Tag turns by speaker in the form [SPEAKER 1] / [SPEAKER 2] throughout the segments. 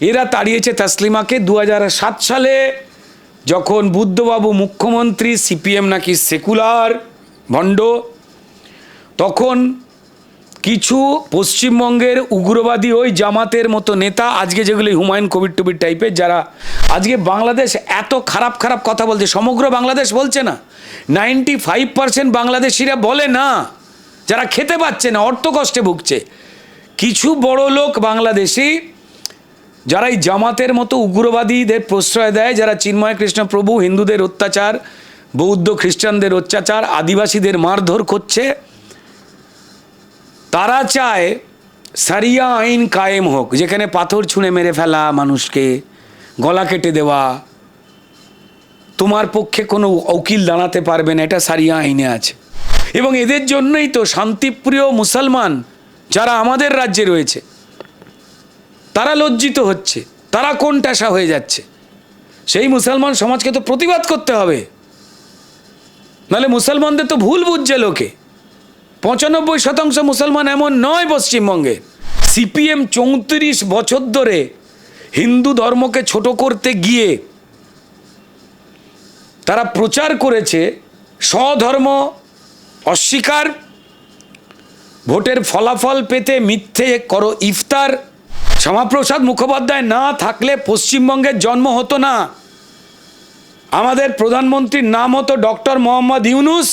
[SPEAKER 1] এরা তাড়িয়েছে তাসলিমাকে দু সালে যখন বুদ্ধবাবু মুখ্যমন্ত্রী, সিপিএম নাকি সেকুলার ভণ্ড, তখন কিছু পশ্চিমবঙ্গের উগ্রবাদী ওই জামাতের মতো নেতা, আজকে যেগুলি হুমায়ুন কবির টুবির টাইপের যারা আজকে বাংলাদেশ এত খারাপ খারাপ কথা বলছে, সমগ্র বাংলাদেশ বলছে না। নাইনটি ফাইভ পার্সেন্ট বাংলাদেশিরা বলে না, যারা খেতে পাচ্ছে না অর্থ কষ্টে ভুগছে। কিছু বড় লোক বাংলাদেশি যারা এই জামাতের মতো উগ্রবাদীদের প্রশ্রয় দেয়, যারা চিন্ময় কৃষ্ণ প্রভু, হিন্দুদের অত্যাচার, বৌদ্ধ খ্রিস্টানদের অত্যাচার, আদিবাসীদের মারধর করছে, তারা চায় সারিয়া আইন কায়েম হোক, যেখানে পাথর ছুঁড়ে মেরে ফেলা মানুষকে, গলা কেটে দেওয়া। তোমার পক্ষে কোনো উকিল দাঁড়াতে পারবে না, এটা সারিয়া আইনে আছে। এবং এদের জন্যই তো শান্তিপ্রিয় মুসলমান যারা আমাদের রাজ্যে রয়েছে। তারা লজ্জিত হচ্ছে, তারা কোন টাসা হয়ে যাচ্ছে? সেই মুসলমান সমাজকে তো প্রতিবাদ করতে হবে। নাহলে মুসলমানদের তো ভুল বুঝছে লোকে। পঁচানব্বই শতাংশ মুসলমান এমন নয় পশ্চিমবঙ্গে। সিপিএম চৌত্রিশ বছর ধরে হিন্দু ধর্মকে ছোট করতে গিয়ে তারা প্রচার করেছে স্বধর্ম অস্বীকার, ভোটের ফলাফল পেতে মিথ্যে করো ইফতার শ্যামাপ্রসাদ মুখোপাধ্যায় না থাকলে পশ্চিমবঙ্গের জন্ম হতো না। আমাদের প্রধানমন্ত্রীর নাম হতো ডক্টর মোহাম্মদ ইউনুস।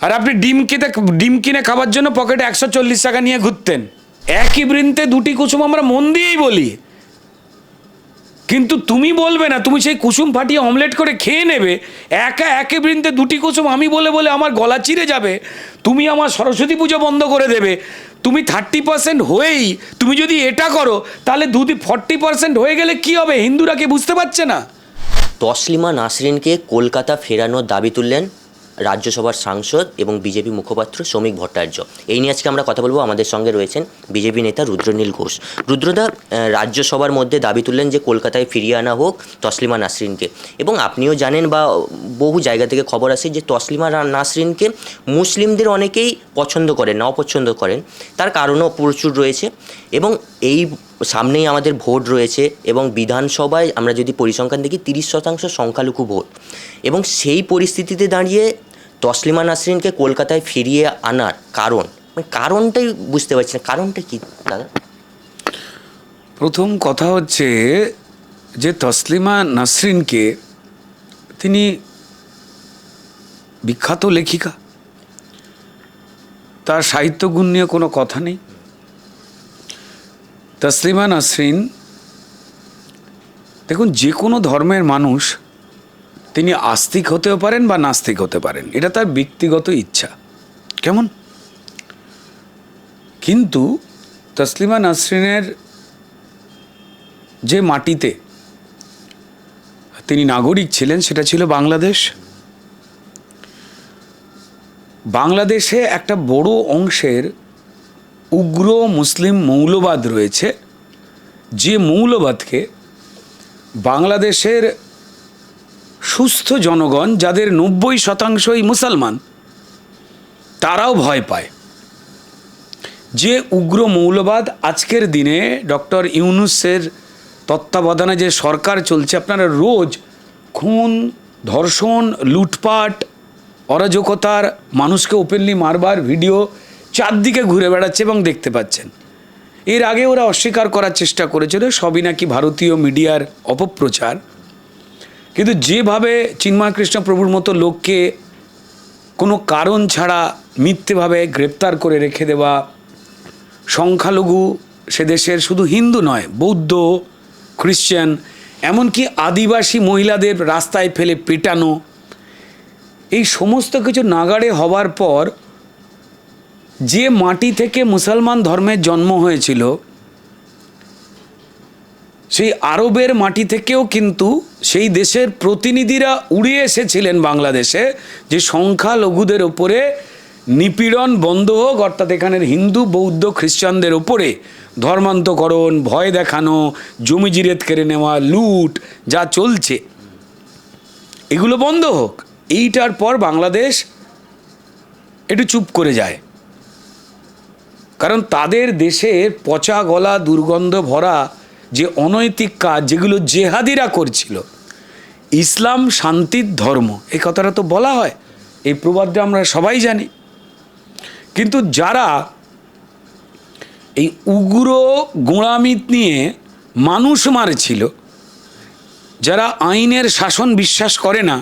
[SPEAKER 1] আর আপনি ডিম কিনে ডিম কিনে খাবার জন্য পকেটে একশো চল্লিশ টাকা নিয়ে ঘুরতেন। একই বৃন্তে দুটি কুসুম আমরা মন দিয়েই বলি। কিন্তু তুমি বলবে না, তুমি সেই কুসুম ফাটিয়ে অমলেট করে খেয়ে নেবে। একা একে বৃন্দে দুটি কুসুম আমি বলে বলে আমার গলা চিরে যাবে। তুমি আমার সরস্বতী পুজো বন্ধ করে দেবে। তুমি থার্টি পার্সেন্ট হয়েই তুমি যদি এটা করো, তাহলে দুদি ফর্টি পার্সেন্ট হয়ে গেলে কি হবে? হিন্দুরা কি বুঝতে পারছে না?
[SPEAKER 2] তসলিমা নাসরিনকে কলকাতা ফেরানোর দাবি তুললেন রাজ্যসভার সাংসদ এবং বিজেপি মুখপাত্র শ্রমিক ভট্টাচার্য। এই নিয়ে আজকে আমরা কথা বলব। আমাদের সঙ্গে রয়েছেন বিজেপি নেতা রুদ্রনীল ঘোষ। রুদ্রদা রাজ্যসভার মধ্যে দাবি তুললেন যে কলকাতায় ফিরিয়ে আনা হোক তসলিমা নাসরিনকে। এবং আপনিও জানেন বা বহু জায়গা থেকে খবর আসে যে তসলিমা নাসরিনকে মুসলিমদের অনেকেই পছন্দ করেন না অপছন্দ করেন। তার কারণও প্রচুর রয়েছে। এবং এই সামনেই আমাদের ভোট রয়েছে এবং বিধানসভায় আমরা যদি পরিসংখ্যান দেখি, তিরিশ শতাংশ সংখ্যালঘু ভোট। এবং সেই পরিস্থিতিতে দাঁড়িয়ে তসলিমা নাসরিনকে কলকাতায় ফিরিয়ে আনার কারণ? মানে কারণটাই বুঝতে পারছি না। কারণটা কি, দাদা?
[SPEAKER 1] প্রথম কথা হচ্ছে যে তসলিমা নাসরিনকে তিনি বিখ্যাত লেখিকা। তার সাহিত্য গুণ নিয়ে কোনো কথা নেই। তসলিমা নাসরিন, দেখুন, যে কোনো ধর্মের মানুষ তিনি আস্তিক হতেও পারেন বা নাস্তিক হতে পারেন। এটা তার ব্যক্তিগত ইচ্ছা। কেমন? কিন্তু তসলিমা নাসরিনের যে মাটিতে তিনি নাগরিক ছিলেন, সেটা ছিল বাংলাদেশ। বাংলাদেশে একটা বড় অংশের উগ্র মুসলিম মৌলবাদ রয়েছে, যে মৌলবাদকে বাংলাদেশের সুস্থ জনগণ যাদের নব্বই শতাংশই মুসলমান, তারাও ভয় পায়। যে উগ্র মৌলবাদ আজকের দিনে ডক্টর ইউনুসের তত্ত্বাবধানে যে সরকার চলছে, আপনারা রোজ খুন, ধর্ষণ, লুটপাট, অরাজকতার মানুষকে ওপেনলি মারবার ভিডিও চারদিকে ঘুরে বেড়াচ্ছে এবং দেখতে পাচ্ছেন। এর আগে ওরা অস্বীকার করার চেষ্টা করেছিল, সবই নাকি ভারতীয় মিডিয়ার অপপ্রচার। কিন্তু যেভাবে চিন্ময় কৃষ্ণ প্রভুর মতো লোককে কোনো কারণ ছাড়া মিথ্যেভাবে গ্রেপ্তার করে রেখে দেওয়া সংখ্যালঘু, সে দেশের শুধু হিন্দু নয়, বৌদ্ধ, খ্রিশ্চান, এমনকি আদিবাসী মহিলাদের রাস্তায় ফেলে পেটানো, এই সমস্ত কিছু নাগাড়ে হওয়ার পর যে মাটি থেকে মুসলমান ধর্মের জন্ম হয়েছিল সেই আরবের মাটি থেকেও কিন্তু সেই দেশের প্রতিনিধিরা উড়ে এসেছিলেন বাংলাদেশে, যে সংখ্যালঘুদের ওপরে নিপীড়ন বন্ধ হোক, অর্থাৎ এখানের হিন্দু, বৌদ্ধ, খ্রিস্টানদের ওপরে ধর্মান্তকরণ, ভয় দেখানো, জমি জিরেত কেড়ে নেওয়া, লুট, যা চলছে, এগুলো বন্ধ হোক। এইটার পর বাংলাদেশ একটু চুপ করে যায়। কারণ তাদের দেশের পচা গলা দুর্গন্ধ ভরা যে অনৈতিক কাজ যেগুলো জেহাদিরা করছিল, ইসলাম শান্তির ধর্ম, এই কথাটা তো বলা হয়, এই প্রবাদটা আমরা সবাই জানি। কিন্তু যারা এই উগ্র গোঁড়ামিত নিয়ে মানুষ মারছিল, যারা আইনের শাসন বিশ্বাস করে না,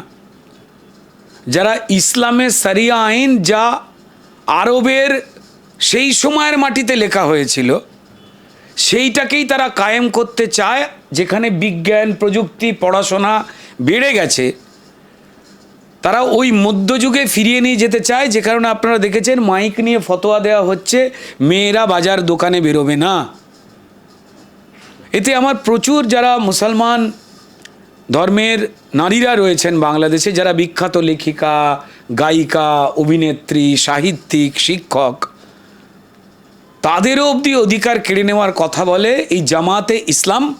[SPEAKER 1] যারা ইসলামের সারিয়া আইন যা আরবের সেই সময়ের মাটিতে লেখা হয়েছিল সেইটাকেই তারা কায়েম করতে চায়, যেখানে বিজ্ঞান, প্রযুক্তি, পড়াশোনা বেড়ে গেছে। তারা ওই মধ্যযুগে ফিরিয়ে নিয়ে যেতে চায়, যে কারণে আপনারা দেখেছেন মাইক নিয়ে ফতোয়া দেওয়া হচ্ছে, মেয়েরা বাজার দোকানে বেরোবে না। এতে আমার প্রচুর যারা মুসলমান ধর্মের নারীরা রয়েছেন বাংলাদেশে, যারা বিখ্যাত লেখিকা, গায়িকা, অভিনেত্রী, সাহিত্যিক, শিক্ষক তাদেরও অবধি অধিকার কেড়ে নেওয়ার কথা বলে এই জামাতে ইসলাম,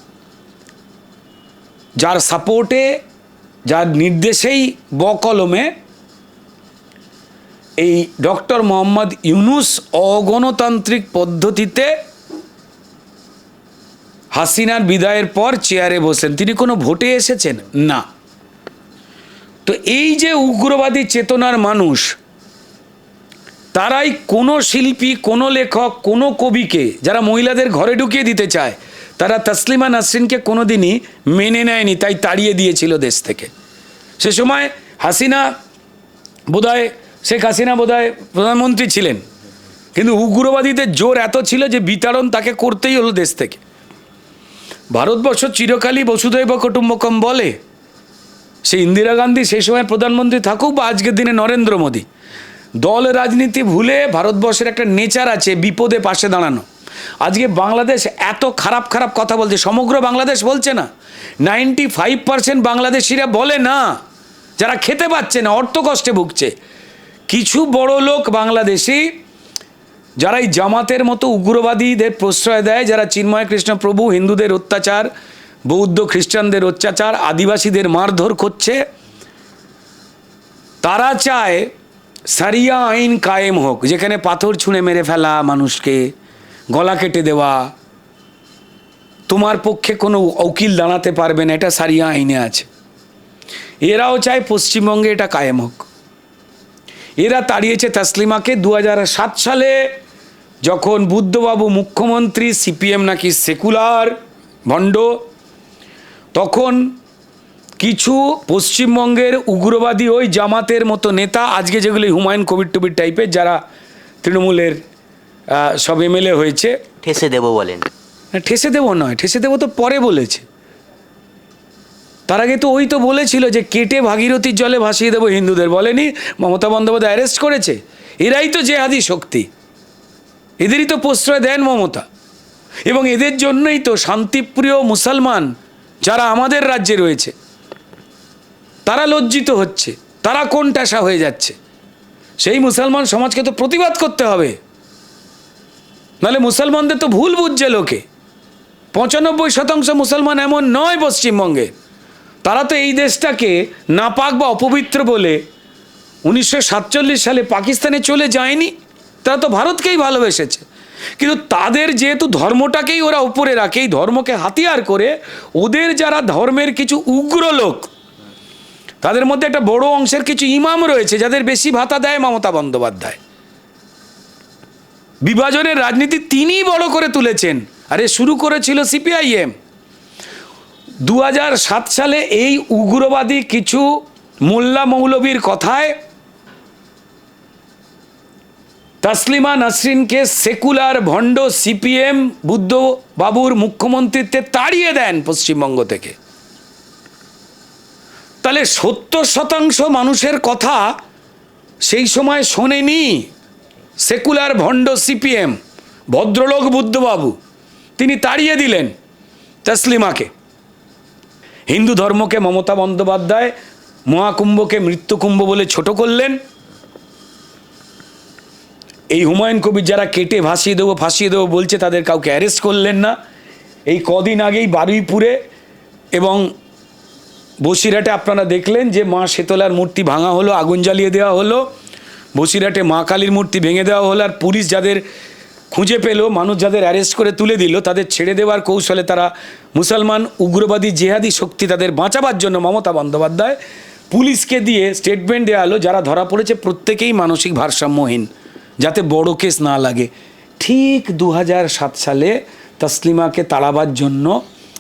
[SPEAKER 1] যার সাপোর্টে যার নির্দেশেই বকলমে এই ডক্টর মোহাম্মদ ইউনুস অগণতান্ত্রিক পদ্ধতিতে হাসিনার বিদায়ের পর চেয়ারে বসেন। তিনি কোনো ভোটে এসেছেন? না। তো এই যে উগ্রবাদী চেতনার মানুষ তারাই কোনো শিল্পী, কোনো লেখক, কোনো কবিকে যারা মহিলাদের ঘরে ঢুকিয়ে দিতে চায়, তারা তসলিমা নাসরিনকে কোনো দিনই মেনে নেয়নি, তাই তাড়িয়ে দিয়েছিল দেশ থেকে। সে সময় হাসিনা বোধহয়, শেখ হাসিনা বোধহয় প্রধানমন্ত্রী ছিলেন। কিন্তু উগ্রবাদীদের জোর এত ছিল যে বিতাড়ন তাকে করতেই হলো দেশ থেকে। ভারতবর্ষ চিরকালই বসুধৈব কুটুম্বকম বলে, সে ইন্দিরা গান্ধী সেই সময় প্রধানমন্ত্রী থাকুক বা আজকের দিনে নরেন্দ্র মোদী। দল রাজনীতি ভুলে ভারতবর্ষের একটা নেচার আছে, বিপদে পাশে দাঁড়ানো। আজকে বাংলাদেশ এত খারাপ খারাপ কথা বলছে, সমগ্র বাংলাদেশ বলছে না। নাইনটি ফাইভ পার্সেন্ট বাংলাদেশিরা বলে না, যারা খেতে পাচ্ছে না, অর্থ কষ্টে ভুগছে। কিছু বড় লোক বাংলাদেশি, যারা এই জামাতের মতো উগ্রবাদীদের প্রশ্রয় দেয়, যারা চিন্ময় কৃষ্ণ প্রভু, হিন্দুদের অত্যাচার, বৌদ্ধ খ্রিস্টানদের অত্যাচার, আদিবাসীদের মারধর করছে, তারা চায় সারিয়া আইন কায়েম হোক, যেখানে পাথর ছুঁড়ে মেরে ফেলা মানুষকে, গলা কেটে দেওয়া, তোমার পক্ষে কোনো উকিল দাঁড়াতে পারবে না, এটা সারিয়া আইনে আছে। এরাও চায় পশ্চিমবঙ্গে এটা কায়েম হোক। এরা তাড়িয়েছে তাসলিমাকে দু সালে যখন বুদ্ধবাবু মুখ্যমন্ত্রী, সিপিএম নাকি সেকুলার ভণ্ড, তখন কিছু পশ্চিমবঙ্গের উগ্রবাদী ওই জামাতের মতো নেতা আজকে যেগুলি হুমায়ুন কবির টবির টাইপের যারা তৃণমূলের সব এমএলএ হয়েছে।
[SPEAKER 2] ঠেসে দেবো বলেন।
[SPEAKER 1] ঠেসে দেবো নয় ঠেসে দেবো তো পরে বলেছে। তার আগে তো ওই তো বলেছিল যে কেটে ভাগীরথীর জলে ভাসিয়ে দেবো হিন্দুদের বলেনি? মমতা বন্দ্যোপাধ্যায় অ্যারেস্ট করেছে? এরাই তো জেহাদি শক্তি। এদেরই তো প্রশ্রয় দেন মমতা। এবং এদের জন্যই তো শান্তিপ্রিয় মুসলমান যারা আমাদের রাজ্যে রয়েছে। তারা লজ্জিত হচ্ছে, তারা কোনটাসা হয়ে যাচ্ছে। সেই মুসলমান সমাজকে তো প্রতিবাদ করতে হবে। নাহলে মুসলমানদের তো ভুল বুঝছে লোকে। পঁচানব্বই শতাংশ মুসলমান এমন নয় পশ্চিমবঙ্গে। তারা তো এই দেশটাকে নাপাক বা অপবিত্র বলে উনিশশো সাতচল্লিশ সালে পাকিস্তানে চলে যায়নি, তারা তো ভারতকেই ভালোবেসেছে। কিন্তু তাদের যেহেতু ধর্মটাকেই ওরা উপরে রাখে, এই ধর্মকে হাতিয়ার করে ওদের যারা ধর্মের কিছু উগ্র লোক তাদের মধ্যে একটা বড় অংশের কিছু ইমাম রয়েছে, যাদের বেশি ভাতা দেয় মমতা বন্দ্যোপাধ্যায়। বিভাজনের রাজনীতি তিনিই বড় করে তুলেছেন। আরে শুরু করেছিল সিপিআইএম। দু সালে এই উগ্রবাদী কিছু মোল্লা মৌলবীর কথায় তাসলিমা নাসরিনকে সেকুলার ভণ্ড সিপিএম বুদ্ধ বাবুর মুখ্যমন্ত্রীত্বে তাড়িয়ে দেন পশ্চিমবঙ্গ থেকে। তাহলে সত্তর শতাংশ মানুষের কথা সেই সময় শোনেনি সেকুলার ভণ্ড সিপিএম, ভদ্রলোক বুদ্ধবাবু। তিনি তাড়িয়ে দিলেন তসলিমাকে। হিন্দু ধর্মকে মমতা বন্দ্যোপাধ্যায়, মহাকুম্ভকে মৃত্যুকুম্ভ বলে ছোট করলেন। এই হুমায়ুন কবির যারা কেটে ভাসিয়ে দেবো, ফাঁসিয়ে দেবো বলছে, তাদের কাউকে অ্যারেস্ট করলেন না। এই কদিন আগেই বারুইপুরে এবং বসিরহাটে আপনারা দেখলেন যে মা শীতলার মূর্তি ভাঙা হলো, আগুন জ্বালিয়ে দেওয়া হলো। বসিরহাটে মা কালীর মূর্তি ভেঙে দেওয়া হলো আর পুলিশ যাদের খুঁজে পেল, মানুষ যাদের অ্যারেস্ট করে তুলে দিল, তাদের ছেড়ে দেওয়ার কৌশলে তারা মুসলমান, উগ্রবাদী, জেহাদি শক্তি তাদের বাঁচাবার জন্য মমতা বন্দ্যোপাধ্যায় পুলিশকে দিয়ে স্টেটমেন্ট দেওয়া হলো, যারা ধরা পড়েছে প্রত্যেকেই মানসিক ভারসাম্যহীন, যাতে বড় কেস না লাগে। ঠিক দু সালে তসলিমাকে তাড়াবার জন্য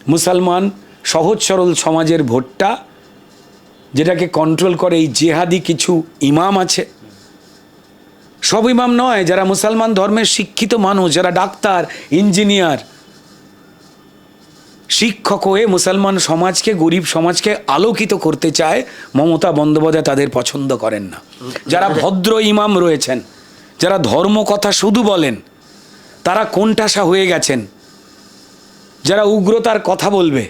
[SPEAKER 1] মুসলমান সহজ সরল সমাজের ভোটটা, যেটাকে কন্ট্রোল করে এই জেহাদি কিছু ইমাম আছে। সব ইমাম নয়, যারা মুসলমান ধর্মের শিক্ষিত মানুষ, যারা ডাক্তার, ইঞ্জিনিয়ার, শিক্ষক হয়ে মুসলমান সমাজকে, গরিব সমাজকে আলোকিত করতে চায়, মমতা বন্দ্যোপাধ্যায় তাদের পছন্দ করেন না। যারা ভদ্র ইমাম রয়েছেন, যারা ধর্ম কথা শুধু বলেন, তারা কোনটাসা হয়ে গেছেন। যারা উগ্রতার কথা বলবে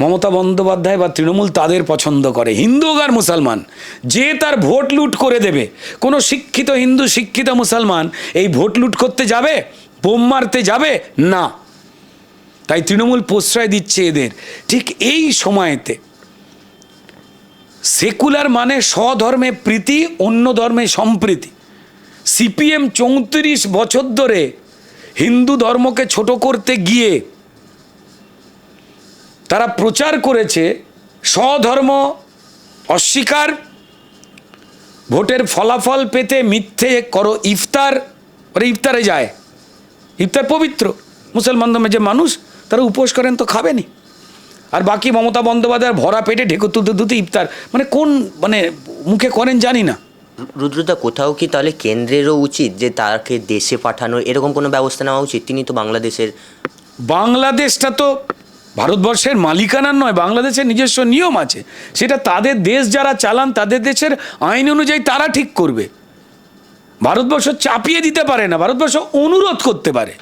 [SPEAKER 1] মমতা বন্দ্যোপাধ্যায় বা তৃণমূল তাদের পছন্দ করে। হিন্দু আর মুসলমান, যে তার ভোট লুট করে দেবে, কোনো শিক্ষিত হিন্দু, শিক্ষিত মুসলমান এই ভোট লুট করতে যাবে, বোম মারতে যাবে? না। তাই তৃণমূল প্রশ্রয় দিচ্ছে এদের। ঠিক এই সময়েতে সেকুলার মানে স্বধর্মে প্রীতি, অন্য ধর্মে সম্প্রীতি। সিপিএম চৌত্রিশ বছর ধরে হিন্দু ধর্মকে ছোট করতে গিয়ে তারা প্রচার করেছে স্বধর্ম অস্বীকার ভোটের ফলাফল পেতে মিথ্যে করো ইফতার ওরা ইফতারে যায়। ইফতার পবিত্র। মুসলমান ধর্মের যে মানুষ তারা উপোস করেন তো খাবেনি আর বাকি মমতা বন্দ্যোপাধ্যায় ভরা পেটে ঢেকুর তুলতে তুলতে ইফতার। মানে কোন মানে মুখে করেন জানি না।
[SPEAKER 2] রুদ্রদা কোথাও কি তাহলে কেন্দ্রেরও উচিত যে তাকে দেশে পাঠানোর এরকম কোনো ব্যবস্থা নেওয়া উচিত? তিনি তো বাংলাদেশের
[SPEAKER 1] বাংলাদেশটা তো ভারতবর্ষের মালিকানার নয়, বাংলাদেশের নিজস্ব নিয়ম আছে। সেটা তাদের দেশ যারা চালান, তাদের দেশের আইন অনুযায়ী তারা ঠিক করবে। ভারতবর্ষ চাপিয়ে দিতে পারে না, ভারতবর্ষ অনুরোধ করতে পারে।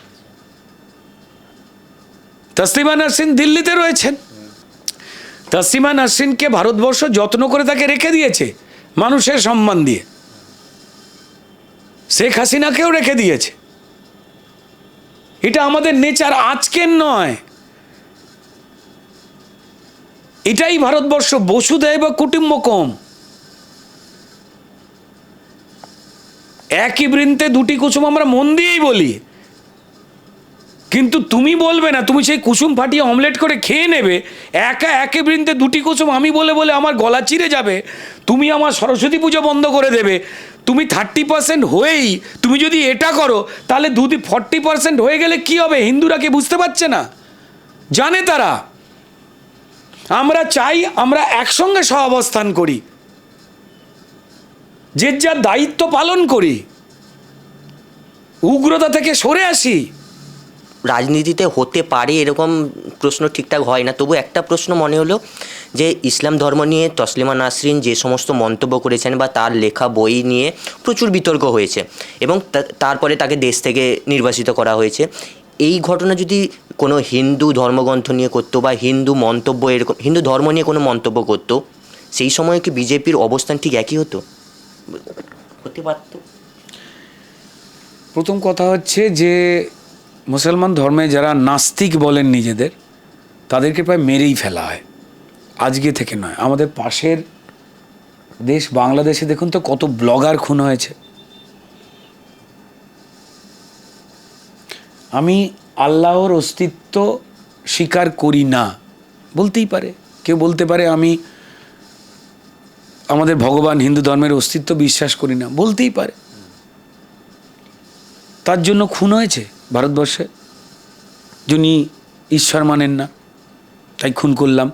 [SPEAKER 1] তসলিমা নাসরিন দিল্লিতে রয়েছেন। তসলিমা নাসরিনকে ভারতবর্ষ যত্ন করে তাকে রেখে দিয়েছে, মানুষের সম্মান দিয়ে। শেখ হাসিনাকেও রেখে দিয়েছে। এটা আমাদের নেচার, আজকের নয়। এটাই ভারতবর্ষ, বসুদেব কুটুম্বকম একই বৃন্তে দুটি কুসুম আমরা মন দিয়েই বলি। কিন্তু তুমি বলবে না, তুমি সেই কুসুম ফাটিয়ে অমলেট করে খেয়ে নেবে। একা একে বৃন্তে দুটি কুসুম আমি বলে বলে আমার গলা চিরে যাবে। তুমি আমার সরস্বতী পুজো বন্ধ করে দেবে। তুমি থার্টি পার্সেন্ট হয়েই তুমি যদি এটা করো, তাহলে দুদি ফর্টি পার্সেন্ট হয়ে গেলে কি হবে? হিন্দুরা কি বুঝতে পারছে না? জানে তারা। আমরা চাই আমরা একসঙ্গে সহাবস্থান করি। যে যার দায়িত্ব পালন করি, উগ্রতা থেকে সরে আসি।
[SPEAKER 2] রাজনীতিতে হতে পারে এরকম প্রশ্ন ঠিকঠাক হয় না, তবু একটা প্রশ্ন মনে হলো যে ইসলাম ধর্ম নিয়ে তসলিমা নাসরিন যে সমস্ত মন্তব্য করেছেন বা তার লেখা বই নিয়ে প্রচুর বিতর্ক হয়েছে এবং তারপরে তাকে দেশ থেকে নির্বাসিত করা হয়েছে। এই ঘটনা যদি কোনো হিন্দু ধর্মগ্রন্থ নিয়ে করতো বা হিন্দু মন্তব্য এরকম, হিন্দু ধর্ম নিয়ে কোনো মন্তব্য করতো, সেই সময় কি বিজেপির অবস্থান ঠিক একই হতো? হতে পারতো?
[SPEAKER 1] প্রথম কথা হচ্ছে যে, মুসলমান ধর্মে যারা নাস্তিক বলেন নিজেদের, তাদেরকে প্রায় মেরেই ফেলা হয়। আজকে থেকে নয়। আমাদের পাশের দেশ বাংলাদেশে দেখুন তো কত ব্লগার খুন হয়েছে। আমি আল্লাহর অস্তিত্ব স্বীকার করি না। বলতেই পারে। কেউ বলতে পারে আমি আমাদের ভগবান হিন্দু ধর্মের অস্তিত্ব বিশ্বাস করি না। বলতেই পারে। তার জন্য খুন হয়েছে ভারতবর্ষে। যিনি ঈশ্বর মানেন না, তাই খুন করলাম।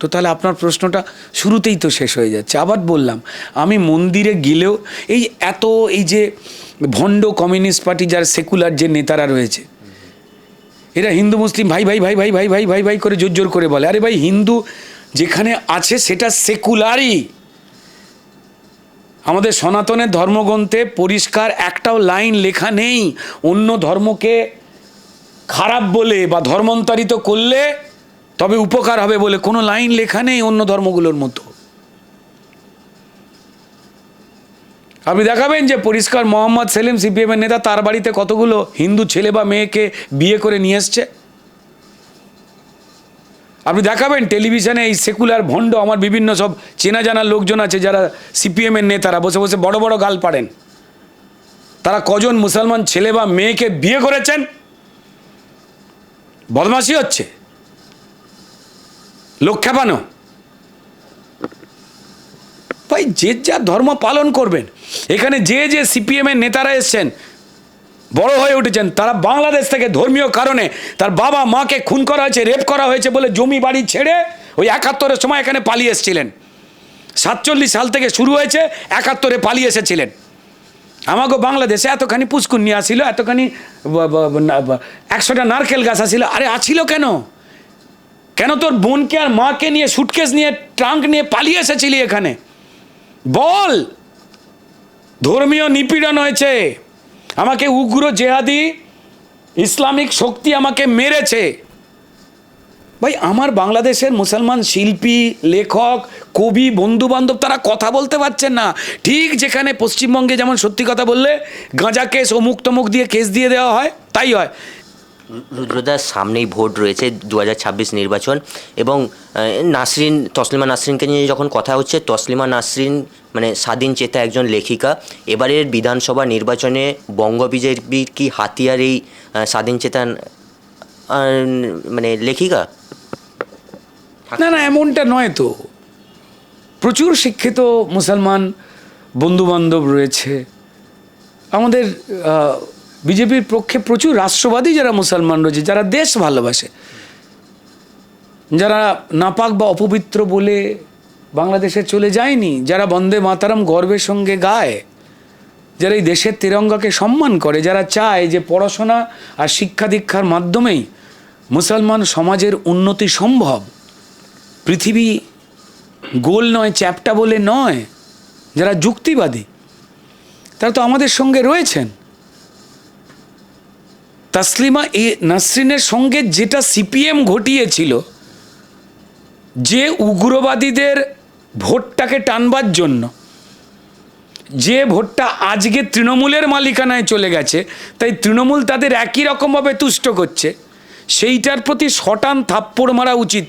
[SPEAKER 1] তো তাহলে আপনার প্রশ্নটা শুরুতেই তো শেষ হয়ে যাচ্ছে। আবার বললাম, আমি মন্দিরে গেলেও এই এত এই যে ভণ্ড কমিউনিস্ট পার্টি, যার সেকুলার যে নেতারা রয়েছে এরা হিন্দু, মুসলিম, ভাই ভাই ভাই ভাই ভাই ভাই ভাই ভাই করে জোর জোর করে বলে। আরে ভাই, হিন্দু যেখানে আছে সেটা সেকুলারই। আমাদের সনাতনের ধর্মগ্রন্থে পরিষ্কার একটাও লাইন লেখা নেই, অন্য ধর্মকে খারাপ বলে বা ধর্মান্তরিত করলে তবে উপকার হবে বলে কোনো লাইন লেখা নেই অন্য ধর্মগুলোর মতো। আপনি দেখাবেন যে পরিষ্কার মোহাম্মদ সেলিম সিপিএমের নেতা তার বাড়িতে কতগুলো হিন্দু ছেলে বা মেয়েকে বিয়ে করে নিয়ে এসছে? আপনি দেখাবেন টেলিভিশনে এই সেকুলার ভণ্ড, আমার বিভিন্ন সব চেনা জানা লোকজন আছে যারা সিপিএমের নেতারা, বসে বসে বড় বড় গাল পাড়েন। তারা কজন মুসলমান ছেলে বা মেয়েকে বিয়ে করেছেন? বদমাসি হচ্ছে। লোক খেপানো। ভাই, যে যা ধর্ম পালন করবেন, এখানে যে যে সিপিএমের নেতারা এসছেন, বড় হয়ে উঠেছেন, তারা বাংলাদেশ থেকে ধর্মীয় কারণে তার বাবা মাকে খুন করা হয়েছে, রেপ করা হয়েছে বলে জমি বাড়ি ছেড়ে ওই একাত্তরের সময় এখানে পালিয়ে এসেছিলেন। সাতচল্লিশ সাল থেকে শুরু হয়েছে, একাত্তরে পালিয়ে এসেছিলেন। আমাকে বাংলাদেশে এতখানি পুষ্কুর নিয়ে আসিল, এতখানি একশোটা নারকেল গাছ আসিল, আরে আছিল কেন? কেন তোর বোনকে আর মাকে নিয়ে সুটকেস নিয়ে ট্রাঙ্ক নিয়ে পালিয়ে এসেছিলি এখানে? বল। ধর্মীয় নিপীড়ন হয়েছে। আমাকে উগ্র জেহাদি, ইসলামিক শক্তি আমাকে মেরেছে। ভাই, আমার বাংলাদেশের মুসলমান শিল্পী, লেখক, কবি বন্ধু বান্ধব তারা কথা বলতে পারছেন না। ঠিক যেখানে পশ্চিমবঙ্গে যেমন সত্যি কথা বললে, গাঁজা কেস অমুক তমুক দিয়ে কেস দিয়ে দেওয়া হয়, তাই হয়।
[SPEAKER 2] রুদ্রদার সামনেই ভোট রয়েছে দু হাজার ছাব্বিশ নির্বাচন এবং নাসরিন, তসলিমা নাসরিনকে নিয়ে যখন কথা হচ্ছে, তসলিমা নাসরিন মানে স্বাধীন চেতা একজন লেখিকা। এবারের বিধানসভা নির্বাচনে বঙ্গ বিজেপির কি হাতিয়ার এই স্বাধীন চেতা মানে লেখিকা?
[SPEAKER 1] না না, এমনটা নয় তো। প্রচুর শিক্ষিত মুসলমান বন্ধু বান্ধব রয়েছে। আমাদের বিজেপির পক্ষে প্রচুর রাষ্ট্রবাদী যারা মুসলমান রয়েছে, যারা দেশ ভালোবাসে। যারা নাপাক বা অপবিত্র বলে বাংলাদেশে চলে যায়নি, যারা বন্দে মাতারাম গর্বের সঙ্গে গায়, যারা এই দেশের তিরঙ্গাকে সম্মান করে, যারা চায় যে পড়াশোনা আর শিক্ষা দীক্ষার মাধ্যমেই মুসলমান সমাজের উন্নতি সম্ভব। পৃথিবী গোল নয়, চ্যাপটা বলে নয়, যারা যুক্তিবাদী, তারা তো আমাদের সঙ্গে রয়েছেন। তাসলিমা এ নাসরিনের সঙ্গে যেটা সিপিএম ঘটিয়েছিল, যে উগ্রবাদীদের ভোটটাকে টানবার জন্য, যে ভোটটা আজকে তৃণমূলের মালিকানায় চলে গেছে, তাই তৃণমূল তাদের একই রকমভাবে তুষ্ট করছে। সেইটার প্রতি শটান থাপ্পড় মারা উচিত।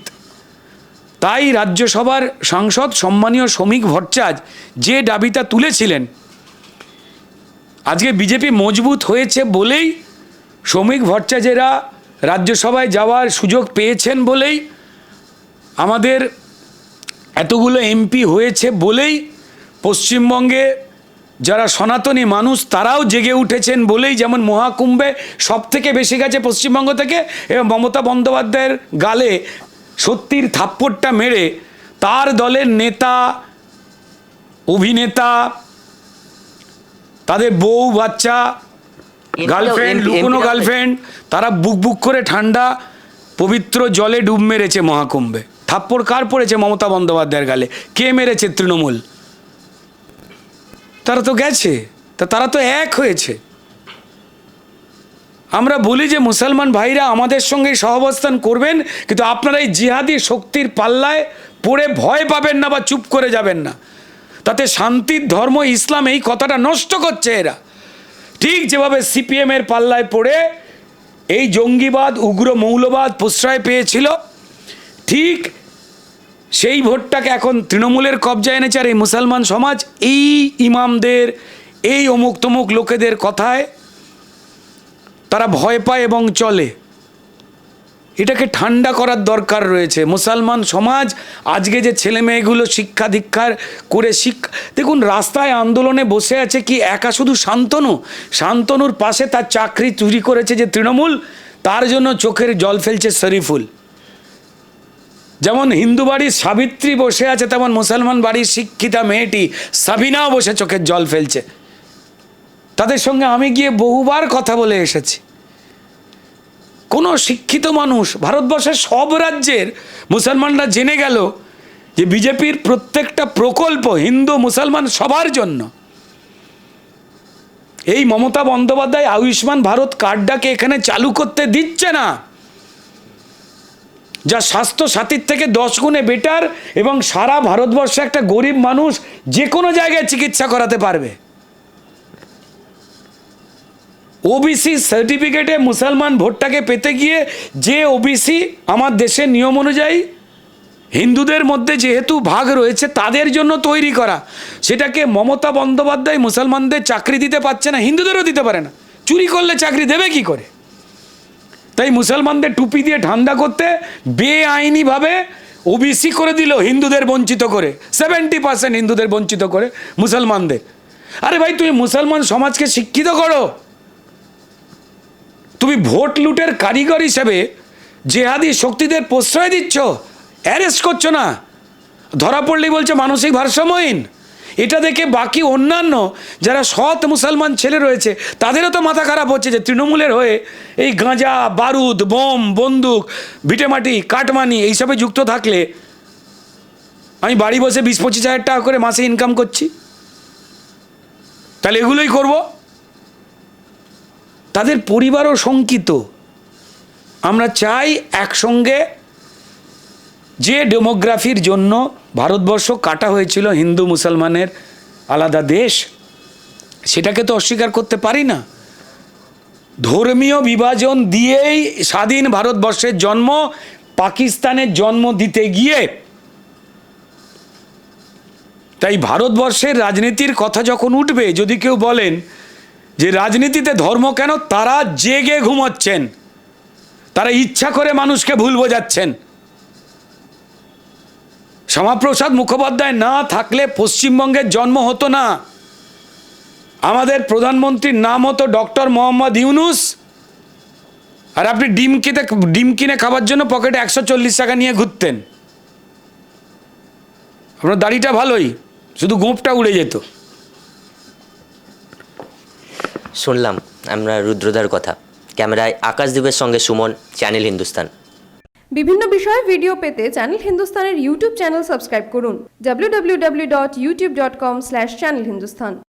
[SPEAKER 1] তাই রাজ্যসভার সাংসদ সম্মানীয় শ্রমিক ভট্টাচার্য যে দাবিটা তুলেছিলেন, আজকে বিজেপি মজবুত হয়েছে বলেই শ্রমিক ভট্টাচার্যেরা রাজ্যসভায় যাওয়ার সুযোগ পেয়েছেন বলেই, আমাদের এতগুলো এমপি হয়েছে বলেই, পশ্চিমবঙ্গে যারা সনাতনী মানুষ তারাও জেগে উঠেছেন বলেই যেমন মহাকুম্ভে সব থেকে বেশি গেছে পশ্চিমবঙ্গ থেকে, এবং মমতা বন্দ্যোপাধ্যায়ের গালে সত্যির থাপ্পড়টা মেরে তার দলের নেতা, অভিনেতা, তাদের বউ বাচ্চা গার্লফ্রেন্ড লুকোনো গার্লফ্রেন্ড তারা বুক বুক করে ঠান্ডা পবিত্র জলে ডুব মেরেছে মহাকুম্ভে। থাপ্পড় কার পড়েছে মমতা বন্দ্যোপাধ্যায়ের গালে? কে মেরেছে তৃণমূল? তারা তো গেছে। তা তারা তো এক হয়েছে। আমরা বলি যে মুসলমান ভাইরা আমাদের সঙ্গে সহাবস্থান করবেন কিন্তু আপনারা এই জিহাদি শক্তির পাল্লায় পড়ে ভয় পাবেন না বা চুপ করে যাবেন না। তাতে শান্তির ধর্ম ইসলাম এই কথাটা নষ্ট করছে এরা। ঠিক যেভাবে সিপিএমের পাল্লায় পড়ে এই জঙ্গিবাদ, উগ্র মৌলবাদ প্রশ্রয় পেয়েছিল, ঠিক সেই ভোটটাকে এখন তৃণমূলের কবজায় এনেছে আর এই মুসলমান সমাজ, এই ইমামদের, এই অমুক তমুক লোকেদের কথায় তারা ভয় পায় এবং চলে। এটাকে ঠান্ডা করার দরকার রয়েছে। মুসলমান সমাজ আজকে যে ছেলে মেয়েগুলো শিক্ষা দীক্ষার করে শিক্ষা দেখুন, রাস্তায় আন্দোলনে বসে আছে কি একা শুধু শান্তনু? শান্তনুর পাশে তার চাকরি চুরি করেছে যে তৃণমূল, তার জন্য চোখের জল ফেলছে শরীফুল। যেমন হিন্দু বাড়ির সাবিত্রী বসে আছে, তেমন মুসলমান বাড়ির শিক্ষিতা মেয়েটি সাবিনাও বসে চোখের জল ফেলছে। তাদের সঙ্গে আমি গিয়ে বহুবার কথা বলে এসেছি। কোনো শিক্ষিত মানুষ ভারতবর্ষের সব রাজ্যের মুসলমানরা জেনে গেল যে বিজেপির প্রত্যেকটা প্রকল্প হিন্দু মুসলমান সবার জন্য। এই মমতা বন্দ্যোপাধ্যায় আয়ুষ্মান ভারত কার্ডটাকে এখানে চালু করতে দিচ্ছে না। যা স্বাস্থ্য সাথীর থেকে দশ গুণে বেটার এবং সারা ভারতবর্ষে একটা গরিব মানুষ যে কোনো জায়গায় চিকিৎসা করাতে পারবে। ওবিসি সার্টিফিকেটে মুসলমান ভোটটাকে পেতে গিয়ে যে ওবিসি আমার দেশের নিয়ম অনুযায়ী হিন্দুদের মধ্যে যেহেতু ভাগ রয়েছে, তাদের জন্য তৈরি করা। সেটাকে মমতা বন্দ্যোপাধ্যায় মুসলমানদের চাকরি দিতে পারছে না, হিন্দুদেরও দিতে পারে না। চুরি করলে চাকরি দেবে কি করে? তাই মুসলমানদের টুপি দিয়ে ঠান্ডা করতে বেআইনিভাবে ওবিসি করে দিল হিন্দুদের বঞ্চিত করে। সেভেন্টি পার্সেন্ট হিন্দুদের বঞ্চিত করে মুসলমানদের। আরে ভাই, তুমি মুসলমান সমাজকে শিক্ষিত করো। তুমি ভোট লুটের কারিগর হিসেবে জেহাদি শক্তিদের প্রশ্রয় দিচ্ছ? অ্যারেস্ট করছ না? ধরা পড়লেই বলছে মানসিক ভারসাম্যহীন। এটা দেখে বাকি অন্যান্য যারা সৎ মুসলমান ছেলে রয়েছে, তাদেরও তো মাথা খারাপ হচ্ছে যে তৃণমূলের হয়ে এই গাঁজা, বারুদ, বোম, বন্দুক, ভিটেমাটি, কাটমানি এইসবে যুক্ত থাকলে আমি বাড়ি বসে বিশ পঁচিশ হাজার টাকা করে মাসে ইনকাম করছি। তাহলে এগুলোই করব? তাদের পরিবারও শঙ্কিত। আমরা চাই একসঙ্গে যে ডেমোগ্রাফির জন্য ভারতবর্ষ কাটা হয়েছিল হিন্দু মুসলমানের আলাদা দেশ, সেটাকে তো অস্বীকার করতে পারি না। ধর্মীয় বিভাজন দিয়েই স্বাধীন ভারতবর্ষের জন্ম, পাকিস্তানের জন্ম দিতে গিয়ে। তাই ভারতবর্ষের রাজনীতির কথা যখন উঠবে, যদি কেউ বলেন যে রাজনীতিতে ধর্ম কেন? তারা জেগে ঘুমাচ্ছেন। তারা ইচ্ছা করে মানুষকে ভুল বোঝাচ্ছেন। শ্যামাপ্রসাদ মুখোপাধ্যায় না থাকলে পশ্চিমবঙ্গের জন্ম হতো না। আমাদের প্রধানমন্ত্রীর নাম হতো ডক্টর মোহাম্মদ ইউনুস। আর আপনি ডিম কিনে ডিম কিনে খাবার জন্য পকেটে একশো চল্লিশ টাকা নিয়ে ঘুরতেন। আপনার দাড়িটা ভালোই, শুধু গোঁপটা উড়ে যেত।
[SPEAKER 2] শুনলাম, আমরা রুদ্রদার কথা। ক্যামেরায় আকাশদীপের সঙ্গে সুমন, চ্যানেল হিন্দুস্তান।
[SPEAKER 3] বিভিন্ন বিষয়ে ভিডিও পেতে চ্যানেল হিন্দুস্তানের ইউটিউব চ্যানেল সাবস্ক্রাইব করুন www.youtube.com/channelhindustan